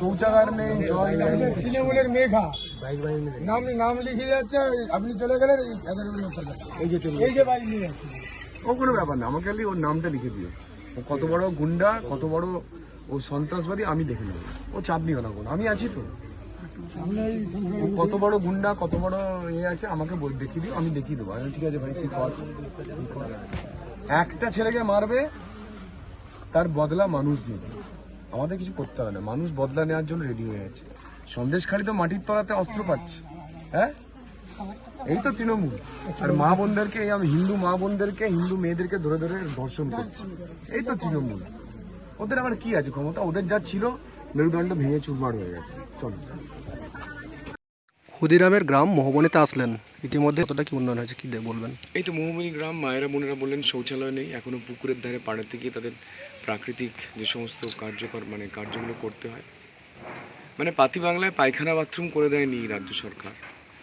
শৌচাগার নেই জল নেই। তৃণমূলের মেঘা। নাম নাম লিখে যাচ্ছে আপনি চলে গেলেন এই যে বাইক নিয়ে যাচ্ছে। ও কোনো ব্যাপার না আমাকে খালি ওর নামটা লিখে দিও। ও কত বড় গুন্ডা কত বড় ও সন্ত্রাসবাদী আমি দেখে নেব। ও চাপ নিও না কোনো আমি আছি তো। কত বড় গুন্ডা কত বড় ইয়ে আছে আমাকে বল দেখিয়ে দিও আমি দেখিয়ে দেবো। আমি ঠিক আছে ভাই তুই কর। একটা ছেলেকে মারবে তার বদলা মানুষ নেবে। আমাদের কিছু করতে হবে না। মানুষ বদলা নেওয়ার জন্য রেডি হয়ে আছে সন্দেশখালী তো মাটির তলাতে অস্ত্র পাচ্ছে। হ্যাঁ? এই তো তৃণমূল। আর মা বোনদেরকে আমি হিন্দু মা বোনদেরকে, হিন্দু মেয়েদেরকে ধরে ধরে ধর্ষণ করছি। এই তো তৃণমূল। ওদের আবার কি আছে ক্ষমতা? ওদের যা ছিল, মেরুদণ্ড ভেঙে চুরমার হয়ে গেছে। চলো। ক্ষুদিরামের গ্রাম মোহবনীতে আসলেন। ইতিমধ্যে কতটা কি উন্নয়ন হয়েছে, কি বলবেন? এই তো মোহমণি গ্রাম, মায়েরা বোনেরা বললেন শৌচালয় নেই এখনও পুকুরের ধারে পাড়াতে গিয়ে তাদের প্রাকৃতিক যে সমস্ত কার্যকর মানে কার্যগুলো করতে হয়। মানে পাতি বাংলায় পায়খানা বাথরুম করে দেয়নি রাজ্য সরকার।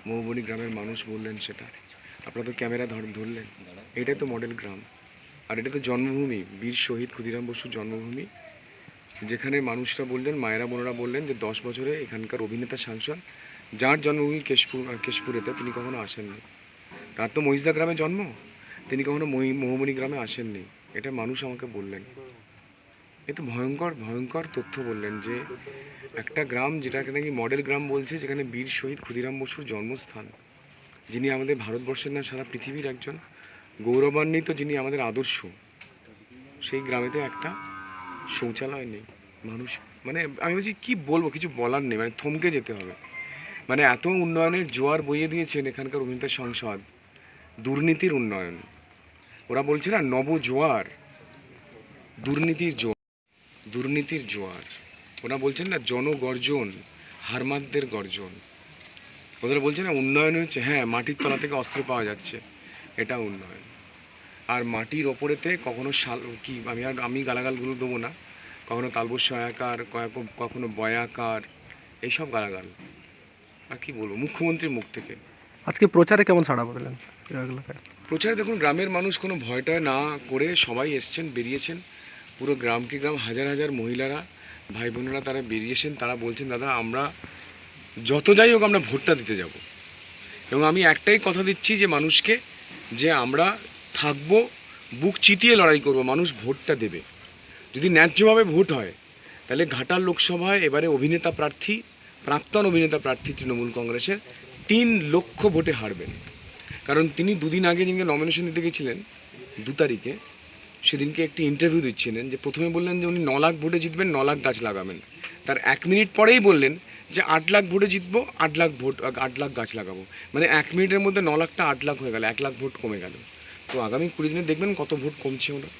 মহুবনী গ্রামের মানুষ বললেন সেটা। আপনারা তো ক্যামেরা ধর, ধরলেন। এটাই তো মডেল গ্রাম। আর এটা তো জন্মভূমি, বীর শহীদ ক্ষুদিরাম বসুর জন্মভূমি। যেখানে মানুষরা বললেন, মায়েরা বোনেরা বললেন যে দশ বছরে এখানকার অভিনেতা সাংসদ যার জন্মভূমি কেশপুর কেশপুরেতে তিনি কখনো আসেননি। তার তো মহিষদা গ্রামে জন্ম। তিনি কখনো মহি- মহুমনি গ্রামে আসেননি। এটা মানুষ আমাকে বললেন। এ তো ভয়ঙ্কর ভয়ঙ্কর তথ্য বললেন যে একটা গ্রাম যেটাকে নাকি মডেল গ্রাম বলছে, যেখানে বীর শহীদ ক্ষুদিরাম বসুর জন্মস্থান। যিনি আমাদের ভারতবর্ষের না সারা পৃথিবীর একজন গৌরবান্বিত যিনি আমাদের আদর্শ, সেই গ্রামেতে একটা শৌচালয় নেই। মানুষ মানে আমি বলছি কি বলব, কিছু বলার নেই মানে থমকে যেতে হবে। মানে এত উন্নয়নের জোয়ার বইয়ে দিয়েছেন এখানকার অভিনেতা সংসদ। দুর্নীতির উন্নয়ন। ওরা বলছে না নব জোয়ার দুর্নীতির জোয়ার দুর্নীতির জোয়ার। ওরা বলছেন না, জনগর্জন, হারমাদদের গর্জন। ওদের বলছে না, উন্নয়ন হচ্ছে হ্যাঁ মাটির তলা থেকে অস্ত্র পাওয়া যাচ্ছে। এটা উন্নয়ন। আর মাটির ওপরেতে কখনো শাল, কি, আমি আর, আমি গালাগালগুলো দেবো না। কখনো তালবস্য আকার কখনো বয়াকার, এইসব গালাগাল। আর কি বলব মুখ্যমন্ত্রীর মুখ থেকে। আজকে প্রচারে কেমন সাড়া পেলেন এলাকায় প্রচারে দেখুন গ্রামের মানুষ কোনো ভয়টয় না করে সবাই এসছেন বেরিয়েছেন। পুরো গ্রামকে গ্রাম হাজার হাজার মহিলারা ভাই বোনেরা তারা বেরিয়েছেন তারা বলছেন দাদা আমরা যত যাই হোক আমরা ভোটটা দিতে যাব। এবং আমি একটাই কথা দিচ্ছি যে মানুষকে যে আমরা থাকব বুক চিতিয়ে লড়াই করব মানুষ ভোটটা দেবে। যদি ন্যায্যভাবে ভোট হয় তাহলে ঘাটাল লোকসভায় এবারে অভিনেতা প্রার্থী প্রাক্তন অভিনেতা প্রার্থী তৃণমূল কংগ্রেসের তিন লক্ষ ভোটে হারবেন। কারণ তিনি দুদিন আগে যিনি নমিনেশন দিতে গেছিলেন, দু তারিখে, সেদিনকে একটি ইন্টারভিউ দিচ্ছিলেন যে প্রথমে বললেন যে উনি ন লাখ ভোটে জিতবেন, ন লাখ গাছ লাগাবেন। তার এক মিনিট পরেই বললেন যে আট লাখ ভোটে জিতবো, আট লাখ ভোট, আট লাখ গাছ লাগাবো। মানে এক মিনিটের মধ্যে ন লাখটা আট লাখ হয়ে গেল, এক লাখ ভোট কমে গেল। তো আগামী কুড়ি দিনে দেখবেন কত ভোট কমছে ওনার।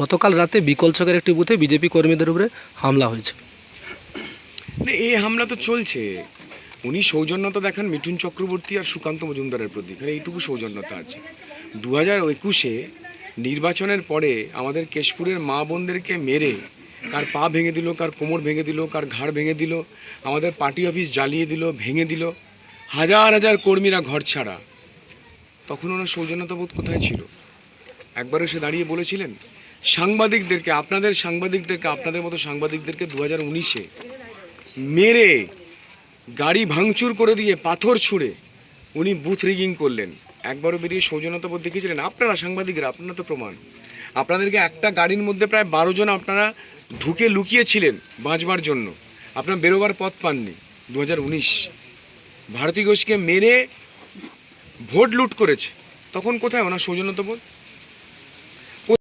গতকাল রাতে বিকল চকের একটি বুথে বিজেপি কর্মীদের উপরে হামলা হয়েছে। না এই হামলা তো চলছে। উনি সৌজন্যতা দেখান মিঠুন চক্রবর্তী আর সুকান্ত মজুমদারের প্রতি। এখানে এইটুকু সৌজন্যতা আছে। দু হাজার একুশে নির্বাচনের পরে আমাদের কেশপুরের মা বোনদেরকে মেরে, কার পা ভেঙে দিল, কার কোমর ভেঙে দিল, কার ঘাড় ভেঙে দিল, আমাদের পার্টি অফিস জ্বালিয়ে দিল, ভেঙে দিল, হাজার হাজার কর্মীরা ঘর ছাড়া। তখন ওনার সৌজন্যতাবোধ কোথায় ছিল? একবার এসে দাঁড়িয়ে বলেছিলেন, সাংবাদিকদেরকে, আপনাদের সাংবাদিকদেরকে, আপনাদের মতো সাংবাদিকদেরকে দু হাজার উনিশে মেরে গাড়ি ভাঙচুর করে দিয়ে পাথর ছুঁড়ে উনি বুথ রিগিং করলেন। একবারও বেরিয়ে সৌজন্যতাবোধ দেখিয়েছিলেন, আপনারা সাংবাদিকরা, আপনারা তো প্রমাণ। আপনাদেরকে একটা গাড়ির মধ্যে প্রায় বারো জন আপনারা ঢুকে লুকিয়েছিলেন বাঁচবার জন্য। আপনারা বেরোবার পথ পাননি। দু হাজার উনিশ। ভারতী ঘোষকে মেরে ভোট লুট করেছে। তখন কোথায় ওনার সৌজন্যতাবোধ